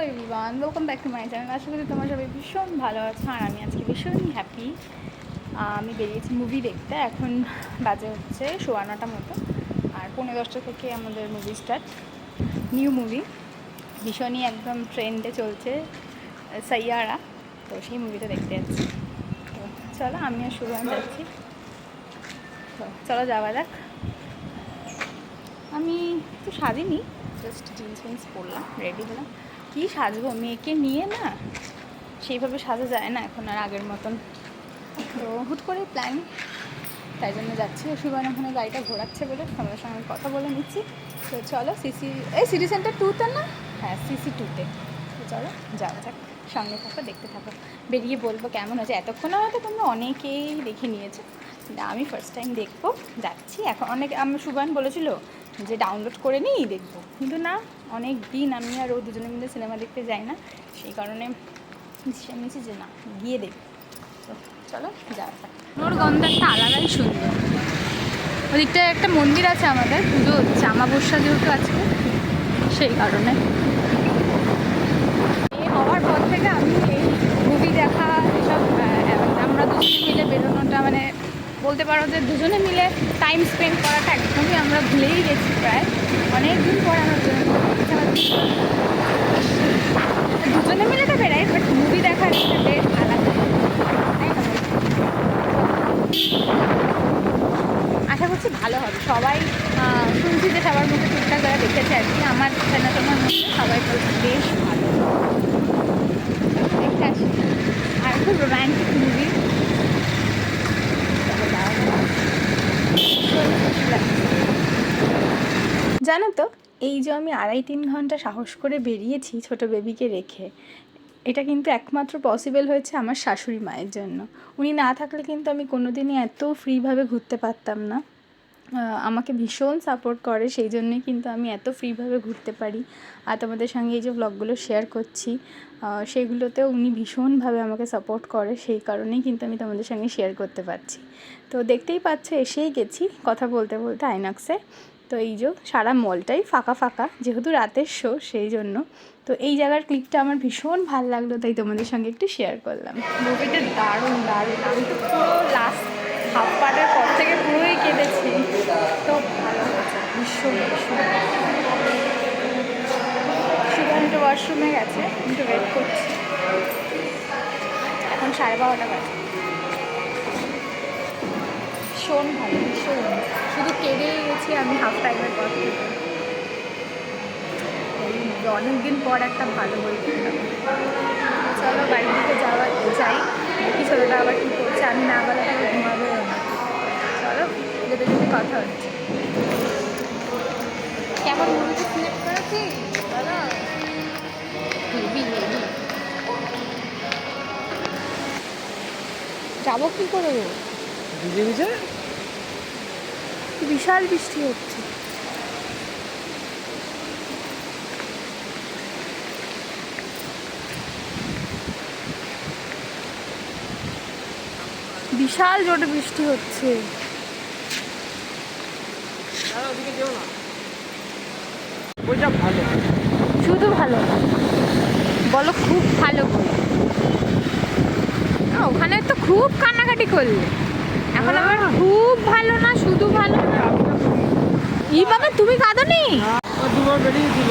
Hello everyone welcome back to my channel আশা করি তোমার সবাই ভীষণ ভালো আছে আর আমি আজকে ভীষণই হ্যাপি আমি বেরিয়েছি মুভি দেখতে, এখন বাজে হচ্ছে সোয়া নটা মতো, আর পনেরো দশটা থেকে আমাদের মুভি স্টার্ট নিউ মুভি ভীষণই একদম ট্রেন্ডে চলছে সাইয়ারা, তো সেই মুভিটা দেখতে যাচ্ছি। তো চলো আমি আর শুরু যাচ্ছি। তো চলো যাওয়া যাক। আমি তো সাজিনি জাস্ট জিন্স ফিন্স পরলাম রেডি হলাম। কী সাজবো? মেয়েকে নিয়ে না সেইভাবে সাজা যায় না এখন আর আগের মতন। তো হুট করে প্ল্যান তাই জন্য যাচ্ছি। সুবান ওখানে গাড়িটা ঘোরাচ্ছে বলে তোমাদের সঙ্গে কথা বলে নিচ্ছি। তো চলো সিসি এই সিটি সেন্টার টুতে না? হ্যাঁ সিসি টুতে তো। চলো, যাওয়া যাক, সঙ্গে থাকো, দেখতে থাকো। বেরিয়ে বলব কেমন হয়েছে। এতক্ষণ হয়তো তোমরা অনেকেই দেখে নিয়েছো। আমি ফার্স্ট টাইম দেখব, যাচ্ছি। এখন অনেক, আমি সুবান বলেছিল যে ডাউনলোড করে নিই দেখব। কিন্তু না, অনেক দিন আমি আর ও দুজনে মিলে সিনেমা দেখতে যাই না। সেই কারণে ডিসিশন নিয়েছি যে না, গিয়ে দেখব। তো চলো, যাওয়া যাক। ওর গন্ধ একটা আলাদাই সুন্দর। ওদিকটায় একটা মন্দির আছে আমাদের, পুজো হচ্ছে আমাবস্যা যেহেতু আছে সেই কারণে। হওয়ার পর থেকে আমি এই মুভি দেখা, এসব আমরা দুজনে মিলে বেরোনোটা মানে বলতে পারো যে দুজনে মিলে টাইম স্পেন্ড করাটা একদমই আমরা ভুলেই গেছি প্রায়। অনেক দিন পর আমরা দুজনে মিলে তো বেড়াই বাট মুভি দেখার বেশ আলাদা। আশা করছি ভালো হবে। সবাই শুনছি যে সবার মুখে টুকটাক যারা দেখেছে আর কি, আমার চেনাশোনার মধ্যে সবাই বলছে, বেশ ভালো দেখতে আসি আর খুব রোম্যান্টিক মুভি জানো তো এই যে আমি আড়াই তিন ঘণ্টা সাহস করে বেরিয়েছি ছোট বেবিকে রেখে, এটা কিন্তু একমাত্র পসিবল হয়েছে আমার শাশুড়ি মায়ের জন্য। উনি না থাকলে কিন্তু আমি কোনোদিনই এত ফ্রিভাবে ঘুরতে পারতাম না। আমাকে ভীষণ সাপোর্ট করে, সেই জন্যই কিন্তু আমি এত ফ্রিভাবে ঘুরতে পারি। আর তোমাদের সঙ্গে এই যে ব্লগগুলো শেয়ার করছি সেগুলোতেও উনি ভীষণভাবে আমাকে সাপোর্ট করে, সেই কারণেই কিন্তু আমি তোমাদের সঙ্গে শেয়ার করতে পারছি। তো দেখতেই পাচ্ছ, এসেই গেছি কথা বলতে বলতে আইনক্সে। তো এই যে সারা মলটাই ফাঁকা ফাঁকা, যেহেতু রাতের শো সেই জন্য। তো এই জায়গার ক্লিপটা আমার ভীষণ ভালো লাগল, তাই তোমাদের সঙ্গে একটু শেয়ার করলাম। মুভিটা দারুণ দারুণ। আমি তো পুরো লাস্ট হাফ পার্টের পর থেকে পুরোই কেঁদেছি তো ভালো ভীষণ ভীষণ। সুগান্ত ওয়াশরুমে গেছে, একটু ওয়েট করছি। এখন সাড়ে বারোটা বাজে। ভীষণ ভালো ভীষণ শুধু কেঁদেই গেছি, আমি হাফ টাইমের পর থেকে। অনেক দিন পর একটা ভালো বই চলো বাড়ির দিকে যাওয়া, যাই। দেখি ছোটোটা আবার কী করছে, আমি না বলে তাকে ঘুমাবেও না। চলো, যেতে যেতে কথা হচ্ছে। কেমন মুভিতে সিলেক্ট করেছি? বলো। Heavy heavy. যাব কী করে ভিজে ভিজে বিশাল বৃষ্টি হচ্ছে। বিশাল জোরে বৃষ্টি হচ্ছে। শুধু ভালো বলো খুব ভালো ওখানে তো খুব কান্নাকাটি করলে। এখন আমার খুব ভালো না, শুধু ভালো না। ই বাবা, তুমি কাঁদনি? দুবার বেরিয়েছিল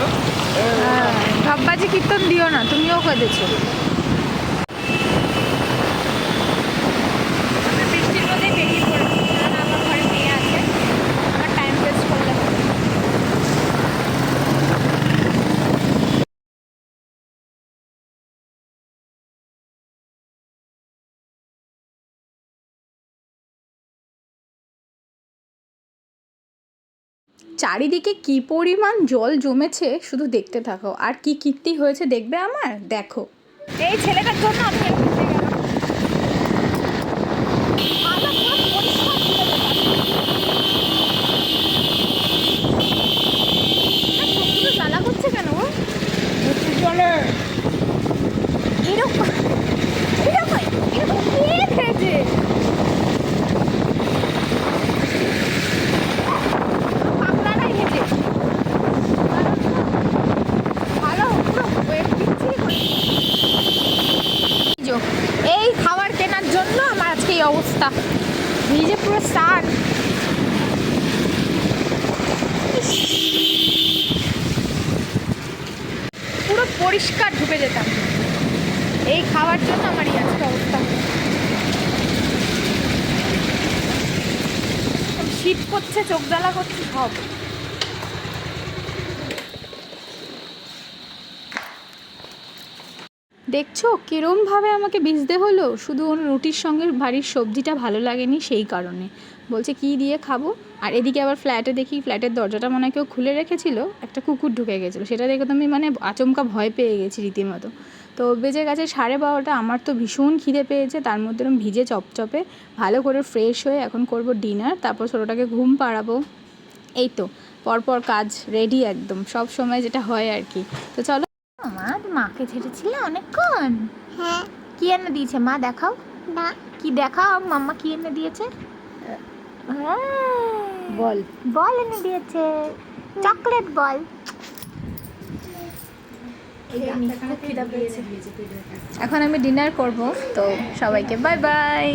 ভাববাজি কীর্তন দিও না, তুমিও কেঁদেছো বৃষ্টির মধ্যে বেরিয়ে পড়েছি কারণ আমার ঘরে মেয়ে আছে আমার টাইম ওয়েস্ট করলে হবে না। চারিদিকে কি পরিমাণ জল জমেছে শুধু দেখতে থাকো। আর কি কীর্তি হয়েছে দেখবে আমার? দেখো। এই ছেলেটার জন্য আমি এরকম হয়ে গেলাম। মাথা পুরো পরিষ্কার ছিল ব্যাপারটা। আর চোখগুলো জ্বালা করছে কেন ও? চলে এরকম এরকম এরকম কে খেয়েছে পাগলাটাই হেঁটে ভালো পুরো ওয়েট দিচ্ছে সার পুরো পরিষ্কার ঢুকে যেতাম। এই খাওয়ার জন্য আমার এই আজকে অবস্থা। শীত করছে, চোখ জ্বালা করছে, সব। দেখছ, কিরমভাবে আমাকে ভিজতে হলো? শুধু ওর রুটির সঙ্গে বাড়ির সবজিটা ভালো লাগেনি সেই কারণে। বলছে কি দিয়ে খাব? আর এদিকে আবার ফ্ল্যাটে দেখি ফ্ল্যাটের দরজাটা মনে কেউ খুলে রেখেছিল একটা কুকুর ঢুকে গেছিল। সেটা দেখে তো আমি মানে আচমকা ভয় পেয়ে গেছি রীতিমতো। তো বেজে গেছে সাড়ে বারোটা আমার তো ভীষণ খিদে পেয়েছে তার মধ্যে এরকম ভিজে চপচপে ভালো করে ফ্রেশ হয়ে এখন করব ডিনার তারপর ছোটোটাকে ঘুম পাড়াবো। এই তো পরপর কাজ রেডি একদম সব সময় যেটা হয় আর কি। তো চলো। মা মাকে ছেড়েছিলে অনেকক্ষণ? হ্যাঁ। কি এনে দিয়েছে মা দেখাও। না কি দেখাও মাম্মা কি এনে দিয়েছে? বল। বল এনে দিয়েছে। Chocolate ball. এখন আমি ডিনার করব তো সবাইকে বাই বাই।